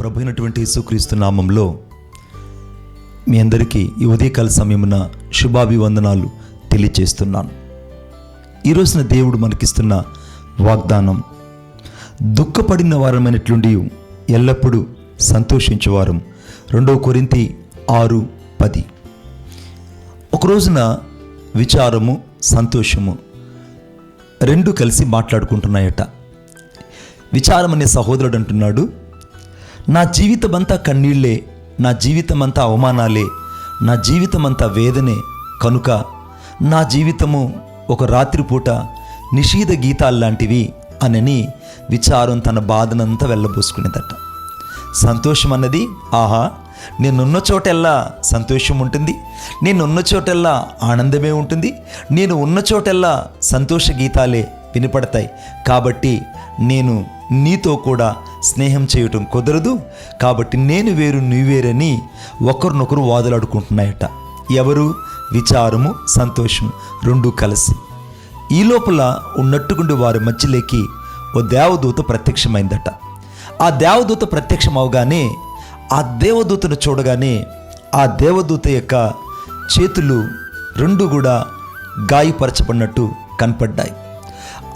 యేసుక్రీస్తు నామంలో మీ అందరికీ ఈ ఉదయకాల సమయమున శుభాభివందనాలు తెలియచేస్తున్నాను. ఈ రోజున దేవుడు మనకిస్తున్న వాగ్దానం దుఃఖపడిన వారమైనట్లుండి ఎల్లప్పుడూ సంతోషించేవారం. రెండవ కొరింతి ఆరు పది. ఒక రోజున విచారము సంతోషము రెండు కలిసి మాట్లాడుకుంటున్నాయట. విచారం అనే సహోదరుడు అంటున్నాడు నా జీవితమంతా కన్నీళ్ళే నా జీవితమంతా అవమానాలే నా జీవితమంతా వేదనే. కనుక నా జీవితము ఒక రాత్రిపూట నిషీధ గీతాల్లాంటివి అనని విచారం తన బాధనంతా వెళ్ళబోసుకునేదట. సంతోషం అన్నది ఆహా నేనున్న చోటెల్లా సంతోషం ఉంటుంది నేనున్న చోటెల్లా ఆనందమే ఉంటుంది నేను ఉన్న చోటెల్లా సంతోష గీతాలే వినపడతాయి. కాబట్టి నేను నీతో కూడా స్నేహం చేయటం కుదరదు. కాబట్టి నేను వేరు నీవేరని ఒకరినొకరు వాదులాడుకుంటున్నాయట. ఎవరు? విచారము సంతోషము రెండు కలిసి. ఈ లోపల ఉన్నట్టుకుండి వారి మధ్యలోకి ఓ దేవదూత ప్రత్యక్షమైందట. ఆ దేవదూత ప్రత్యక్షం అవగానే ఆ దేవదూతను చూడగానే ఆ దేవదూత యొక్క చేతులు రెండు కూడా గాయపరచబడినట్టు కనపడ్డాయి.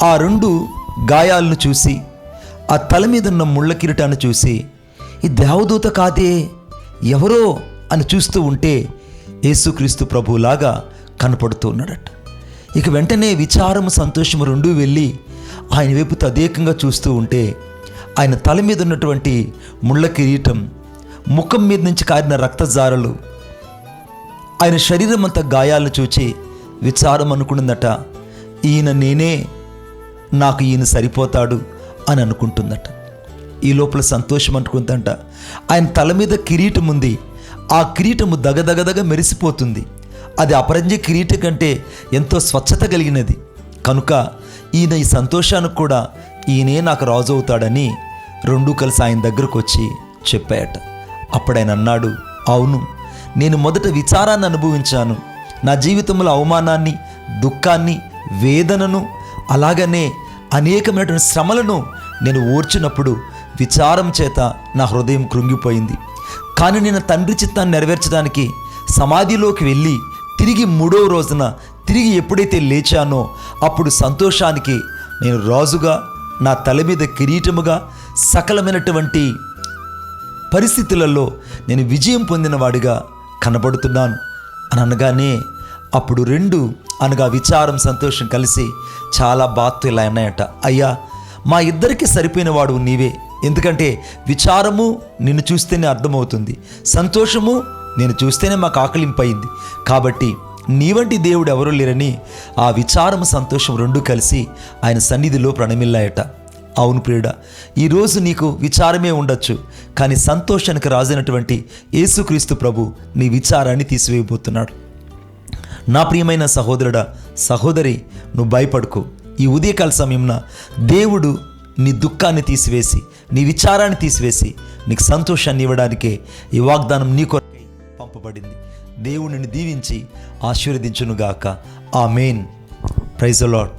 ఆ రెండు గాయాలను చూసి ఆ తల మీద ఉన్న ముళ్ళ కిరీటాన్ని చూసి ఈ దేవదూత కాదే ఎవరో? అని చూస్తూ ఉంటే యేసుక్రీస్తు ప్రభువులాగా కనపడుతూ ఉన్నాడట. ఇక వెంటనే విచారము సంతోషము రెండూ వెళ్ళి ఆయన వైపు తదేకంగా చూస్తూ ఉంటే ఆయన తల మీద ఉన్నటువంటి ముళ్ళ కిరీటం ముఖం మీద నుంచి కారిన రక్తజారలు ఆయన శరీరం అంతా గాయాలను చూచి విచారం అనుకున్నదట ఈయన నేనే నాకు ఈయన సరిపోతాడు అని అనుకుంటుందట. ఈ లోపల సంతోషం అనుకుందంట. ఆయన తల మీద కిరీటం ఉంది. ఆ కిరీటము దగదగదగ మెరిసిపోతుంది. అది అపరంజ కిరీటం కంటే ఎంతో స్వచ్ఛత కలిగినది. కనుక ఈయన ఈ సంతోషానికి కూడా ఈయనే నాకు రాజు అవుతాడని రెండూ కలిసి ఆయన దగ్గరకు వచ్చి చెప్పాయట. అప్పుడు ఆయన అన్నాడు అవును నేను మొదట విచారాన్ని అనుభవించాను. నా జీవితంలో అవమానాన్ని దుఃఖాన్ని వేదనను అలాగనే అనేకమైనటువంటి శ్రమలను నేను ఓర్చినప్పుడు విచారం చేత నా హృదయం కృంగిపోయింది. కానీ నేను తండ్రి చిత్తాన్ని నెరవేర్చడానికి సమాధిలోకి వెళ్ళి తిరిగి మూడో రోజున తిరిగి ఎప్పుడైతే లేచానో అప్పుడు సంతోషానికి నేను రాజుగా నా తల మీద కిరీటముగా సకలమైనటువంటి పరిస్థితులలో నేను విజయం పొందినవాడిగా కనబడుతున్నాను. అని అనగానే అప్పుడు రెండు అనగా విచారం సంతోషం కలిసి చాలా బాధతో ఇలా అన్నాయట అయ్యా మా ఇద్దరికి సరిపోయిన వాడు నీవే. ఎందుకంటే విచారము నిన్ను చూస్తేనే అర్థమవుతుంది. సంతోషము నేను చూస్తేనే మాకు ఆకలింపయింది. కాబట్టి నీ వంటి దేవుడు ఎవరూ లేరని ఆ విచారము సంతోషం రెండూ కలిసి ఆయన సన్నిధిలో ప్రణమిల్లాయట. అవును ప్రియుడ ఈరోజు నీకు విచారమే ఉండొచ్చు కానీ సంతోషానికి రాజైనటువంటి యేసుక్రీస్తు ప్రభు నీ విచారాన్ని తీసివేయబోతున్నాడు. నా ప్రియమైన సహోదరుడా సహోదరి నువ్వు భయపడుకో. ఈ ఉదయకాల సమయంన దేవుడు నీ దుఃఖాన్ని తీసివేసి నీ విచారాన్ని తీసివేసి నీకు సంతోషాన్ని ఇవ్వడానికే ఈ వాగ్దానం నీ కొరకై పంపబడింది. దేవుడిని దీవించి ఆశీర్వదించునుగాక. ఆ మెయిన్ ప్రైజ్ లాడ్